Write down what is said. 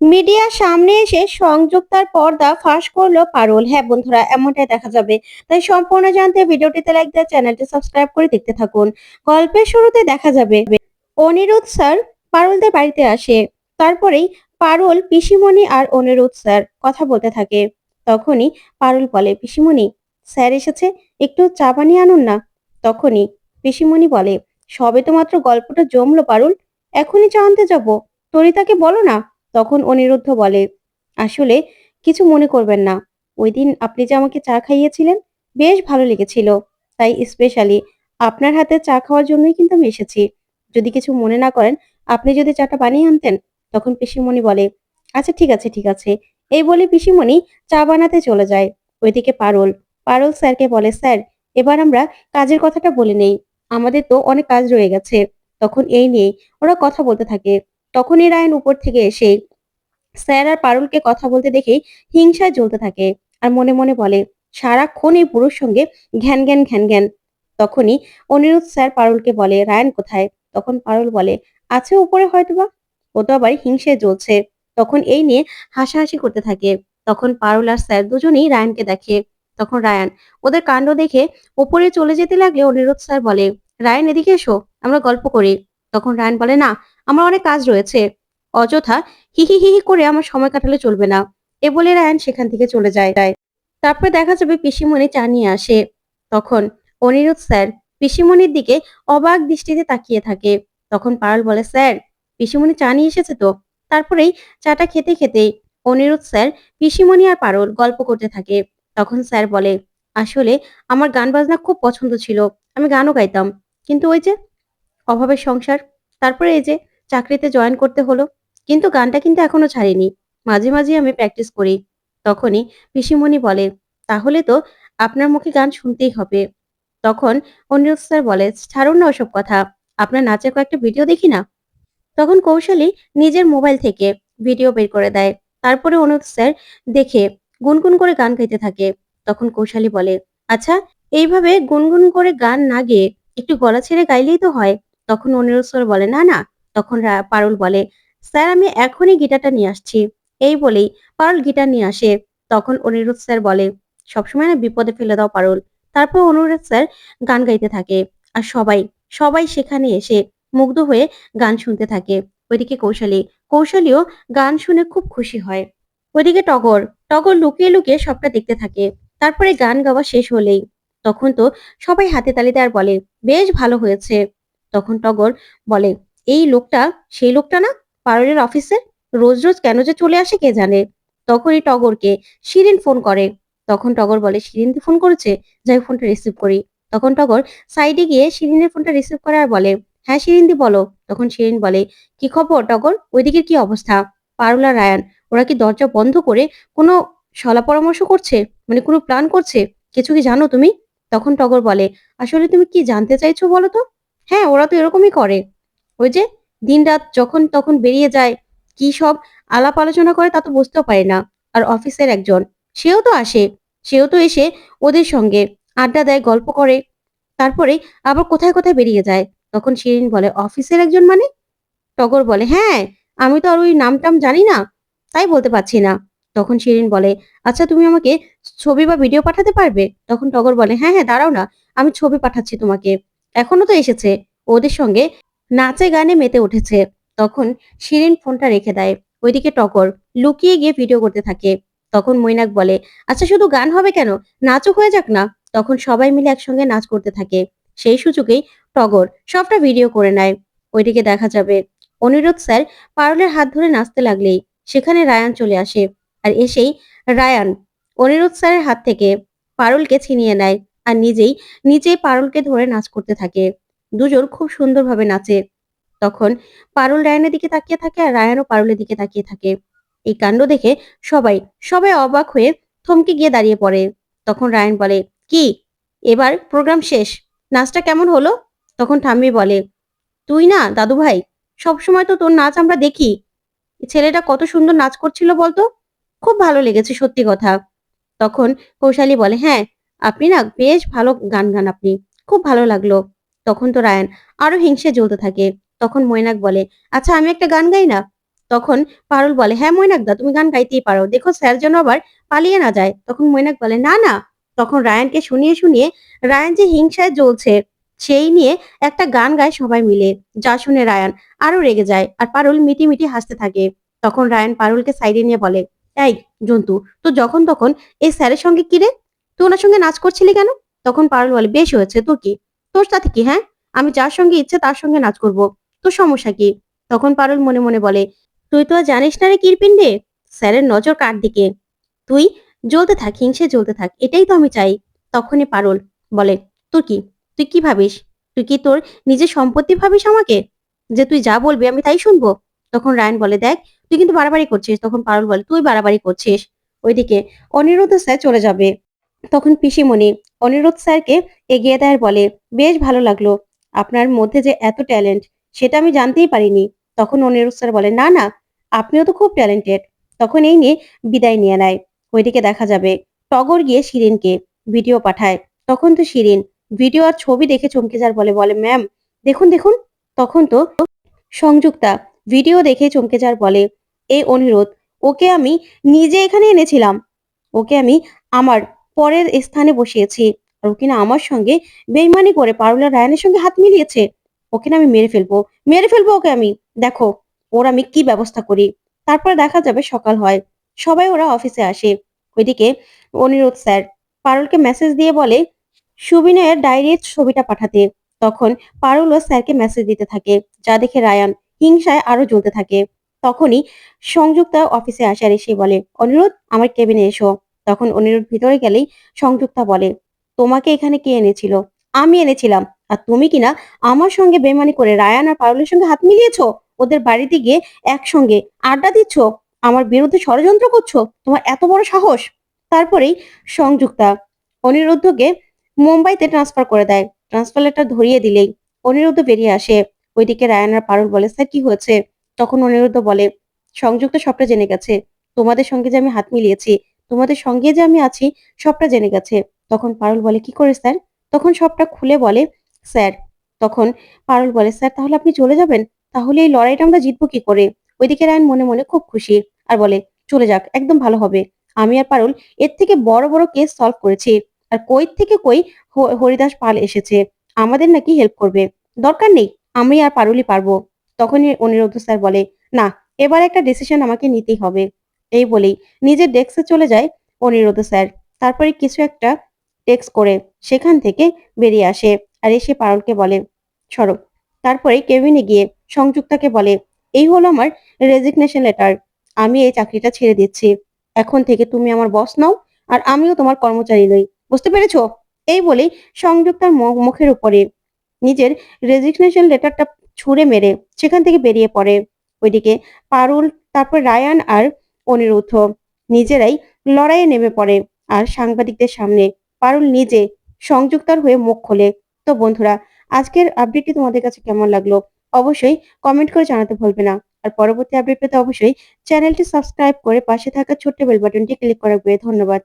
মিডিয়ার সামনে এসে সংযুক্তার পর্দা ফাঁস করল পারুল। হ্যাঁ বন্ধুরা, এমনটাই দেখা যাবে। তাই সম্পূর্ণ জানতে ভিডিওটিতে লাইক দিয়ে চ্যানেলটি সাবস্ক্রাইব করে দেখতে থাকুন। গল্পের শুরুতে দেখা যাবে, অনিরুদ্ধ স্যার পারুলদের বাড়িতে আসে। তারপরেই পারুল পিসিমণি আর অনিরুদ্ধ স্যার কথা বলতে থাকে। তখনই পারুল বলে, পিসিমণি, স্যার এসেছে, একটু চা বানিয়ে আনুন না? তখনই পিসিমণি বলে, সবে তো মাত্র গল্পটা জমলো পারুল, এখনই চা আনতে যাব। তরিতাকে বলো না তখন অনিরুদ্ধ বলে, আসলে কিছু মনে করবেন না। ওই দিন আপনি যে আমাকে চা খাইয়েছিলেন, বেশ ভালো লেগেছিল। তাই স্পেশালি আপনার হাতে চা খাওয়ার জন্যই কিন্তু আমি এসেছি। যদি কিছু মনে না করেন, আপনি যদি চাটা বানিয়ে আনতেন, তখন পিসিমণি বলে আচ্ছা ঠিক আছে ঠিক আছে। এই বলে পিসিমণি চা বানাতে চলে যায়। ওইদিকে পারুল পারুল স্যারকে বলে, স্যার, এবার আমরা কাজের কথাটা বলে নেই। আমাদের তো অনেক কাজ রয়ে গেছে। তখন এই নিয়ে ওরা কথা বলতে থাকে। তখনই রায়ন উপর থেকে এসে স্যার আর পারুলকে কথা বলতে দেখেই হিংসায় জ্বলতে থাকে আর মনে মনে বলে, সারাক্ষণ এই পুরুষ সঙ্গে ঘ্যান ঘ্যান ঘ্যান ঘ্যান। তখনই অনিরুদ্ধ স্যার পারুলকে বলে, রায়ন কোথায়? তখন পারুল বলে, আছে উপরে হয়তোবা। ও তো আবার হিংসায় জ্বলছে। তখন এই নিয়ে হাসাহাসি করতে থাকে। তখন পারুল আর স্যার দুজনেই রায়ানকে দেখে। তখন রায়ান ওদের কাণ্ড দেখে ওপরে চলে যেতে লাগলে অনিরুদ্ধ স্যার বলে, রায়ান এদিকে এসো, আমরা গল্প করি। তখন রায়ান বলে, না আমার অনেক কাজ রয়েছে। অযথা হিহি হিহি করে আমার সময় কাটালে চলবে না। এ বলে রায়ান সেখান থেকে চলে যায়। তাই তারপরে দেখা যাবে পিসিমণি চা নিয়ে আসে। তখন অনিরুদ্ধ স্যার পিসিমণির দিকে অবাক দৃষ্টিতে তাকিয়ে থাকে। তখন পারল বলে, স্যার, পিসিমণি চা নিয়ে এসেছে তো? তারপরেই চাটা খেতে খেতে অনিরুদ্ধ স্যার পিসিমণি আর পারল গল্প করতে থাকে। তখন স্যার বলে, আসলে আমার গান বাজনা খুব পছন্দ ছিল। আমি গানও গাইতাম। কিন্তু ওই যে অভাবের সংসার, তারপরে এই যে চাকরিতে জয়েন করতে হলো, কিন্তু গানটা কিন্তু এখনও ছাড়িনি। মাঝে মাঝে আমি প্র্যাকটিস করি, তখনই পিসিমণি বলে, তাহলে তো আপনার মুখে গান শুনতেই হবে। তখন অনিরুদ্ধ স্যার বলে, ছাড়ুন না ওসব কথা, আপনার নাচের কয়েকটা ভিডিও দেখি না? তখন কৌশলী নিজের মোবাইল থেকে ভিডিও বের করে দেয়। তারপরে অনিরুদ্ধ স্যার দেখে গুনগুন করে গান গাইতে থাকে। তখন কৌশলী বলে আচ্ছা এইভাবে গুনগুন করে গান না গেয়ে একটু গলা ছেড়ে গাইলেই তো হয়? তখন অনিরুদ্ধ স্যার বলে, না না তখন পারুল বলে, স্যার, আমি এখনই গিটারটা নিয়ে আসছি। এই বলেই পারুল গিটার নিয়ে আসে। তখন অনিরুদ্ধ স্যার বলে, সবসময় না বিপদে ফেলে দাও পারুল। তারপর অনিরুদ্ধ স্যার গান গাইতে থাকে আর সবাই সবাই সেখানে এসে মুগ্ধ হয়ে গান শুনতে থাকে। ওইদিকে কৌশলী, কৌশলীও গান শুনে খুব খুশি হয়। ওইদিকে টগর টগর লুকিয়ে লুকিয়ে সবটা দেখতে থাকে। তারপরে গান গাওয়া শেষ হলেই তখন তো সবাই হাতে তালিতে আর বলে, বেশ ভালো হয়েছে। তখন টগর বলে এই লোকটা, সেই লোকটা না পারুলের অফিসে রোজ রোজ কেন যে চলে আসে কে জানে? তখনই টগরকে শিরিন ফোন করে। তখন টগর বলে, শিরিন ফোন করেছে? যাই ফোনটা রিসিভ করি। তখন টগর সাইডে গিয়ে শিরিনের ফোনটা রিসিভ করে আর বলে হ্যাঁ শিরিনদি বলো। তখন শিরিন বলে, কি খবর টগর? ওইদিকের কি অবস্থা? পারুল রায়ান, ওরা কি দরজা বন্ধ করে কোনো সলা পরামর্শ করছে? মানে কোনো প্ল্যান করছে? কিছু কি জানো তুমি? তখন টগর বলে, আসলে তুমি কি জানতে চাইছো বলো তো? হ্যাঁ ওরা তো এরকমই করে। ওই যে দিনরাত যখন তখন বেরিয়ে যায়, কি সব আলাপ আলোচনা করে তা তো বুঝতেও পারে না। আর অফিসের একজন, সেও তো আসে, সেও তো এসে ওদের সঙ্গে আড্ডা দেয়, গল্প করে। তারপরে আবার কোথায় কোথায় বেরিয়ে যায়? তখন শিরিন বলে, অফিসের একজন মানে? টগর বলে হ্যাঁ আমি তো আর ওই নামটাম জানি না, তাই বলতে পারছি না। তখন শিরিন বলে আচ্ছা তুমি আমাকে ছবি বা ভিডিও পাঠাতে পারবে? তখন টগর বলে হ্যাঁ হ্যাঁ দাঁড়াও না, আমি ছবি পাঠাচ্ছি তোমাকে, এখনও তো এসেছে। ওদের সঙ্গে নাচে গানে মেতে উঠেছে। তখন শিরিন ফোনটা রেখে দেয়। ওইদিকে টগর লুকিয়ে গিয়ে ভিডিও করতে থাকে। তখন মৈনাক বলে আচ্ছা শুধু গান হবে কেন? নাচও হয়ে যাক না? তখন সবাই মিলে একসঙ্গে নাচ করতে থাকে। সেই সুযোগেই টগর সবটা ভিডিও করে নেয়। ওইদিকে দেখা যাবে অনিরুদ্ধ স্যার পারুলের হাত ধরে নাচতে লাগলেই সেখানে রায়ান চলে আসে। আর এসেই রায়ান অনিরোধ স্যারের হাত থেকে পারুলকে ছিনিয়ে নেয়। আর নিজেই নিজেই পারুলকে ধরে নাচ করতে থাকে। দুজন খুব সুন্দরভাবে নাচে। তখন পারুল রায়ানের দিকে তাকিয়ে থাকে আর রায়ানও পারুলের দিকে তাকিয়ে থাকে। এই কাণ্ড দেখে সবাই সবাই অবাক হয়ে থমকে গিয়ে দাঁড়িয়ে পড়ে। তখন রায়ান বলে, কি? এবার প্রোগ্রাম শেষ? নাচটা কেমন হলো? তখন ঠাম্মি বলে, তুই না দাদু ভাই সবসময় তো তোর নাচ আমরা দেখি। ছেলেটা কত সুন্দর নাচ করছিল বলতো? খুব ভালো লেগেছে, সত্যি কথা। তখন কৌশালী বলে হ্যাঁ আপনি না বেশ ভালো গান গান আপনি। খুব ভালো লাগল। তখন তো রায়ান আরও হিংসে জ্বলতে থাকে। তখন মৈনাক বলে আচ্ছা আমি একটা গান গাই না? তখন পারুল বলে হ্যাঁ মৈনাকদা তুমি গান গাইতেই পারো। দেখো, স্যার যেন আবার পালিয়ে না যায়। তখন মৈনাক বলে, না না। তখন রায়ানকে শুনিয়ে শুনিয়ে, রায়ান যে হিংসায় জ্বলছে, সেই নিয়ে একটা গান গায় সবাই মিলে, যা শুনে রায়ান আরও রেগে যায় আর পারুল মিটি মিটি হাসতে থাকে। তখন রায়ান পারুলকে সাইডে নিয়ে বলে, এই জন্তু, তো যখন তখন এই স্যারের সঙ্গে কি রে? তুই ওনার সঙ্গে নাচ করছিলি কেন? তখন পারুল বলে, বেশ হয়েছে, তোর কি? তোর সাথে কি হ্যাঁ? আমি যার সঙ্গে ইচ্ছে তার সঙ্গে নাচ করব। তোর সমস্যা কি? তখন পারুল মনে মনে বলে, তুই তো জানিস না রে কিরপিন্ডে স্যারের নজর কার দিকে? তুই জ্বলতে থাক, হিংসে জ্বলতে থাক, এটাই তো আমি চাই। তখনই পারুল বলে, তোর কি? তুই কি ভাবিস? তুই কি তোর নিজের সম্পত্তি ভাবিস আমাকে? যে তুই যা বলবি আমি তাই শুনব? তখন রায়ন বলে, দেখ, তুই কিন্তু বাড়াবাড়ি করছিস। তখন পারুল বলে, তুই বাড়াবাড়ি করছিস? ওইদিকে অনিরুদ্ধ স্যার চলে যাবে। তখন পিসিমণি অনিরুদ্ধ স্যারকে এগিয়ে দেয় বলে, বেশ ভালো লাগল। আপনার মধ্যে যে এত ট্যালেন্ট, সেটা আমি জানতেই পারিনি। তখন অনিরুদ্ধ স্যার বলে, না না, আপনিও তো খুব ট্যালেন্টেড। তখন এই নিয়ে বিদায় নিয়ে নেয়। ওইদিকে দেখা যাবে টগর গিয়ে শিরিনকে ভিডিও পাঠায়। তখন তো শিরিন ভিডিও আর ছবি দেখে চমকে যার বলে বলে, ম্যাম, দেখুন দেখুন। তখন তো সংযুক্তা ভিডিও দেখে চমকে যার বলে এই অনিরোধ, ওকে আমি নিজে এখানে এনেছিলাম। ওকে আমি আমার পরের স্থানে বসিয়েছি। আর ও কিনা আমার সঙ্গে বেইমানি করে পারুলা রায়ানের সঙ্গে হাত মিলিয়েছে। ওকে না আমি মেরে ফেলব। মেরে ফেলব ওকে আমি। দেখো, ওর আমি কি ব্যবস্থা করি? তারপর দেখা যাবে সকাল হয়। সবাই ওরা অফিসে আসে। ওইদিকে অনিরোধ স্যার পারুলকে মেসেজ দিয়ে বলে, সুবিনয়ের ডায়েরির ছবিটা পাঠাতে। তখন পারুল ও স্যারকে মেসেজ দিতে থাকে, যা দেখে রায়ান হিংসায় আরও জ্বলতে থাকে। তখনই সংযুক্তা অফিসে আসে আর এসে বলে অনিরুদ্ধ আমার কেবিনে এসো। তখন অনিরুদ্ধ ভিতরে গেলেই সংযুক্তা বলে, তোমাকে এখানে কে এনেছিল? আমি এনেছিলাম। আর তুমি কিনা আমার সঙ্গে বেমানি করে রায়ান আর পারুলের সঙ্গে হাত মিলিয়েছো? ওদের বাড়িতে গিয়ে একসঙ্গে আড্ডা দিচ্ছ? আমার বিরুদ্ধে ষড়যন্ত্র করছ? তোমার এত বড় সাহস? তারপরেই সংযুক্তা অনিরুদ্ধকে মুম্বাইতে ট্রান্সফার করে দেয়। ট্রান্সফার লেটার ধরিয়ে দিলেই অনিরুদ্ধ বেরিয়ে আসে। ওইদিকে রায়ান আর পারুল বলে, স্যার, কি হয়েছে? তখন অনিরুদ্ধ বলে, সংযুক্ত সবটা জেনে গেছে। তোমাদের সঙ্গে যে আমি হাত মিলিয়েছি তোমাদের সঙ্গে যে আমি আছি, সবটা জেনে গেছে। তখন পারুল বলে, কি করে স্যার? তখন সবটা খুলে বলে, স্যার। তখন পারুল বলে, স্যার, তাহলে আপনি চলে যাবেন? তাহলে এই লড়াইটা আমরা জিতবো কি করে? ওইদিকে রায়ন মনে মনে খুব খুশি আর বলে, চলে যাক, একদম ভালো হবে। আমি আর পারুল এর থেকে বড় বড় কেস সলভ করেছি। আর কই থেকে কই হরিদাস পাল এসেছে। আমাদের নাকি হেল্প করবে। দরকার নেই, আমি আর পারুলই পারব। তখনই অনিরুদ্ধ স্যার বলে, না, এবার একটা ডিসিশন আমাকে নিতেই হবে। এই বলেই নিজের ডেস্কে চলে যায় অনিরুদ্ধ স্যার। তারপরে কিছু একটা টেক্সট করে সেখান থেকে বেরিয়ে আসে আর এসে পারুলকে বলে, সরো। তারপরে কেবিনে গিয়ে সংযুক্তাকে বলে, এই হলো আমার রেজিগনেশন লেটার আমি এই চাকরিটা ছেড়ে দিচ্ছি। এখন থেকে তুমি আমার বস নাও আর আমিও তোমার কর্মচারী নই। বুঝতে পেরেছ? এই বলেই সংযুক্তার মুখের উপরে নিজের রেজিগনেশন লেটারটা ছুঁড়ে মেরে সেখান থেকে বেরিয়ে পড়ে। ওইদিকে পারুল, তারপর রায়ান আর অনিরুদ্ধ নিজেরাই লড়াইয়ে নেমে পড়ে আর সাংবাদিকদের সামনে পারুল নিজে সংযুক্তার হয়ে মুখ খোলে। তো বন্ধুরা, আজকের আপডেটটি তোমাদের কাছে কেমন লাগল? অবশ্যই কমেন্ট করে জানাতে ভুলবে না। আর পরবর্তী আপডেট পেতে অবশ্যই চ্যানেলটি সাবস্ক্রাইব করে পাশে থাকা ছোট্ট বেল বাটনটি ক্লিক করা রাখবে ধন্যবাদ।